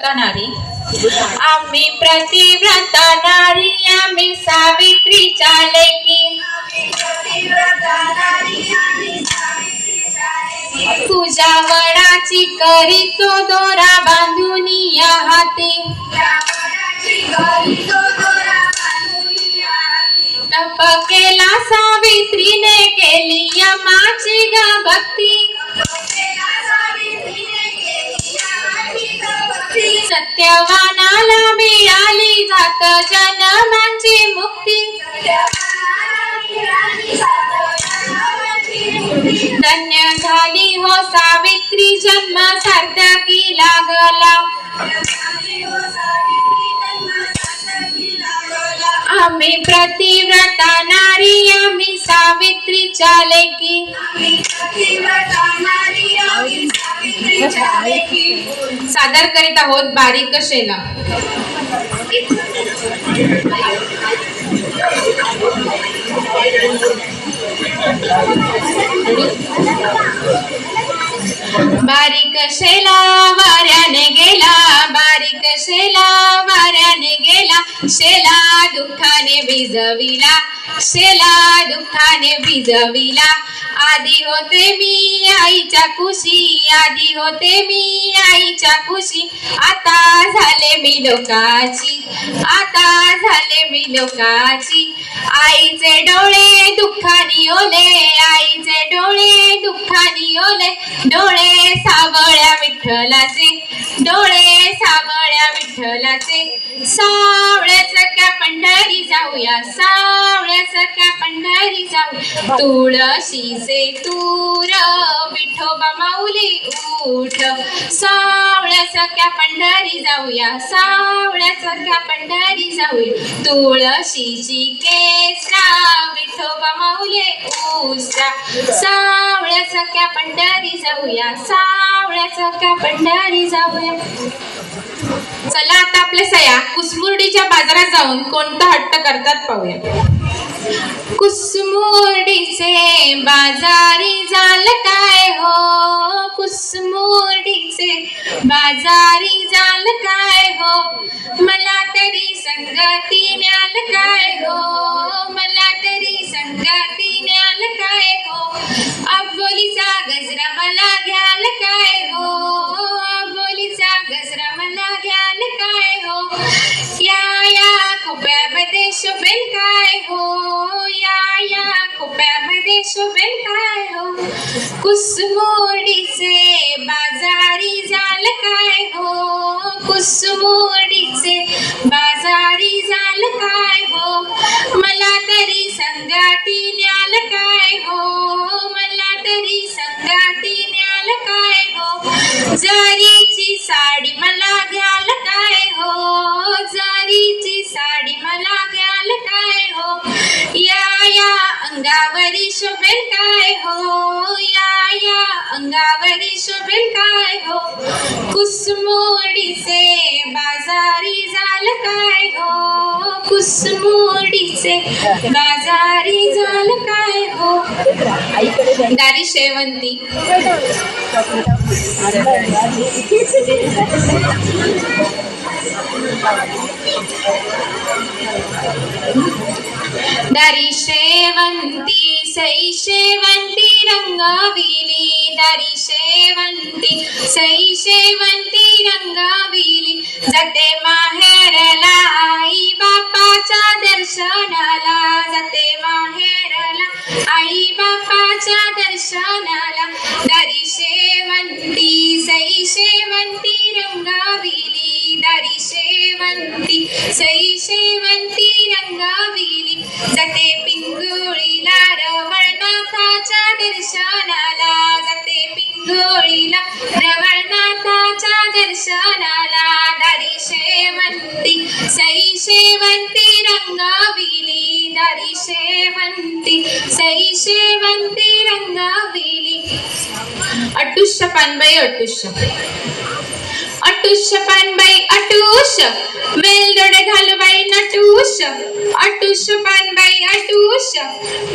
नारी. आम्ही प्रतिव्रता नारी आम्ही सावित्रीच्या लेकी तुझ्या वडाची करीतो दोरा बांधून या हाती. तप केला सावित्रीने केली यमाची ग भक्ती. मिळाली जात मुक्ती. धन्य झाली हो सावित्री जन्म सार्थकी लागला. आम्ही प्रतिव्रता नारी आम्ही चाले की सादर करीत आहोत बारीक शेला बारीक शेला वाऱ्याने गेला. बारीक शेला वाऱ्याने गेला शेला दुःखाने भिजविला शेला दुःखाने भिजविला आधी होते मी आईच्या खुशी आधी होते मी आईच्या खुशी आता झाले मी लोकाची आता झाले मी लोकाची आईचे डोळे दुःखानी ओले आईचे डोळे दुःखानी ओले डोळे सावळ्या विठ्ठलाचे डोळे सावळ्या विठ्ठलाचे सावळ्यासारख्या पंढरी जाऊया सावळ्यासारख्या पंढरी जाऊ तुळशीचे तूर विठोबा माऊली उठ. सावळ्यासारख्या पंढरी जाऊया सावळ्यासारख्या पंढरी जाऊया. तुळशीची केसरा विठोबा माऊले उसा सावळ्या सख्या पंढरी जाऊया सावळ्या सख्या पंढरी जाऊया. चला आता आपल्या सया कुसमुरडीच्या बाजारात जाऊन कोणता हट्ट करतात पाहूया. कुसमुरडीचे बाजारी जाल काय हो? कुसमुरडीचे बाजारी जाल काय खोप्यामध्ये काय हो? कुसमोडीचे बाजारी झाल काय हो? कुसमो अंगावरी शोभेल काय हो या या अंगावरी शोभेल काय हो. कुसमोडीचे बाजारी झाल काय हो कुसमोडीचे बाजारी झाल काय हो. दारी शेवंती. दारी शेवंती सई शेवंती रंगविली दारी शेवंती सई शेवंती रंगविली जाते माहेरला आई बापाच्या दर्शनाला जाते माहेरला आई बापाच्या दर्शनाला दारी शेवंती दर्शनाला दारी शेवंती सई शेवंती रंगविली दारी शेवंती सई शेवंती रंगविली अटुष्य अटूश वेलदोडे घालूबाई नटूश अटूश पानबाई अटूश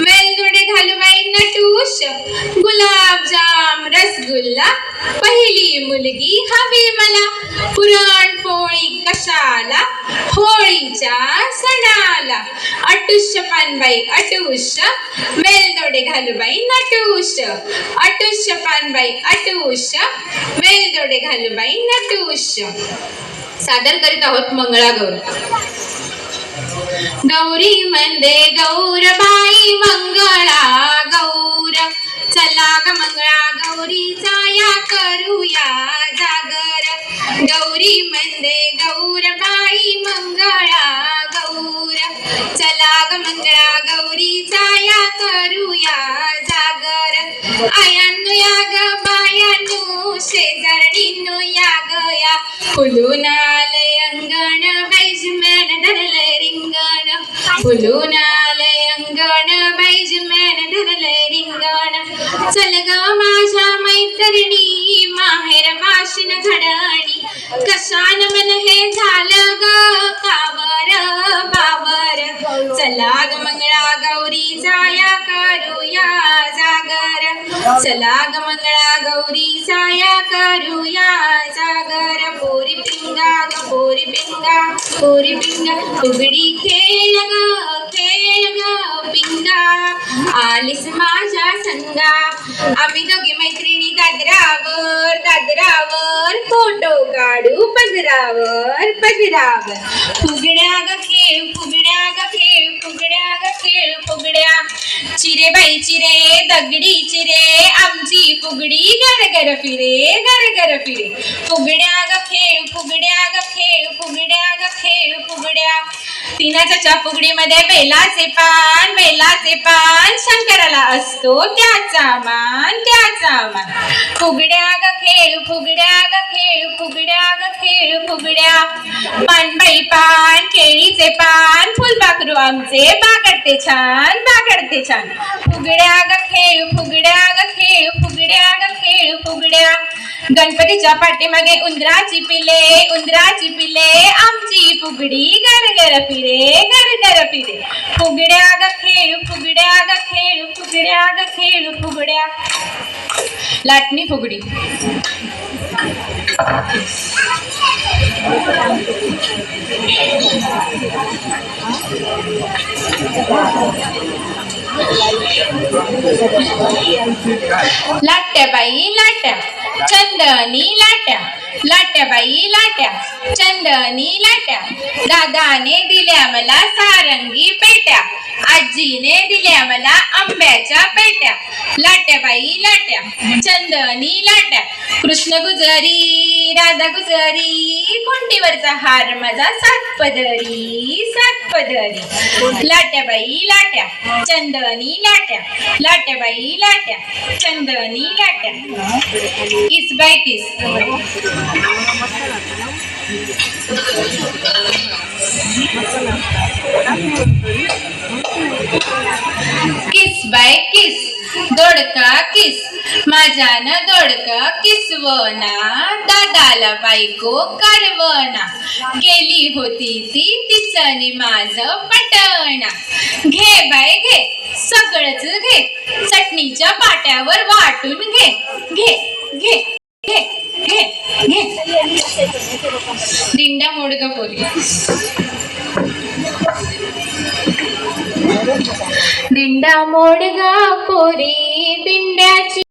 वेलदोडे घालूबाई नटूश गुलाबजाम रसगुल्ला पहिली मुलगी हवी मला पुरणपोळी कशाला होळीच्या सणाला. अटुष पानबाई अटूश वेलदोडे घालूबाई नटूश अटुष पानबाई अटूश वेलदोडे घालूबाई नटूश. सादर करीत आहोत मंगळागौर. गौरी म्हणदे गौर बाई मंगळा गौर. चला ग मंगळा गौरीचा या करूया जागर. गौरी म्हणदे गौर बाई मंगळा गौर. चला ग मंगळा गौरीचा या करूया जागर अंगण बैजमॅन धरलय रिंगण चल ग माझ्या मैत्रिणी माहेर वाशिन घडणी कशान मन हे झालं ग काबर बावर चला ग मंगळा गौरी जाया करूया जागर. चला ग मंगळा गौरी जाया करूया जागर. पोरी पिंगा ग पोरी पिंगा पोरी पिंगा. फुगडी खेळ ग. आलीस माझ्या संगा. आम्ही दोघी मैत्रिणी दादरावर दादरावर फोटो काढू पदरावर पदरावर. फुगड्या ग खेळ फुगड्या ग खेळ फुगड्या ग खेळ फुगड्या. चिरे बाई चिरे दगडी चिरे आमची फुगडी गरगर फिरे गरगर फिरे. फुगड्या तिनाच्या फुगडीमध्ये बेलाचे पान बेलाचे पान शंकराला असतो त्याचा मान त्याचा मान. फुगड्या ग खेळ फुगड्या ग खेळ फुगड्या ग खेळ फुगड्या. पानबाई पान केळीचे पान फुलपाखरू आमचे बागडते छान बागडते छान. फुगड्या ग खेळ फुगड्या ग खेळ फुगड्या ग खेळ फुगड्या. गणपतीच्या पाठीमागे उंदराची पिले उंदराची पिले आमची फुगडी गरगर फिरे गरगर फिरे फुगड्या ग खेळ फुगड्या ग खेळ फुगड्या ग खेळ फुगड्या लाटणी फुगडी लाट्या बाई लाट्या चंदनी लाट्या लाट्या बाई लाट्या. चंदनी लाट्या. दादाने दिल्या मला सारंगी पेट्या. आजीने दिल्या मला आंब्याच्या पेट्या. लाट्या बाई लाट्या. चंदनी लाट्या. कृष्ण गुजरी. राधा गुजरी कोंडीवरचा हार माझा सात पदरी सात पदरी. लाट्याबाई लाट्या चंदनी लाट्या लाट्याबाई लाट्या चंदनी लाट्या. किस बाय किस किस बाय किस? दोडका किस? माझ्यानं दोडका किसवना दादाला बायको करवना केली होती ती तिचनी माझ पटवना घे बाय घे. सगळंच घे. चटणीच्या पाट्यावर वाटून घे. घे घे घे घे घे. दिंडा मोडग पोरी दिंडा मोडगा पोरी दिंड्याची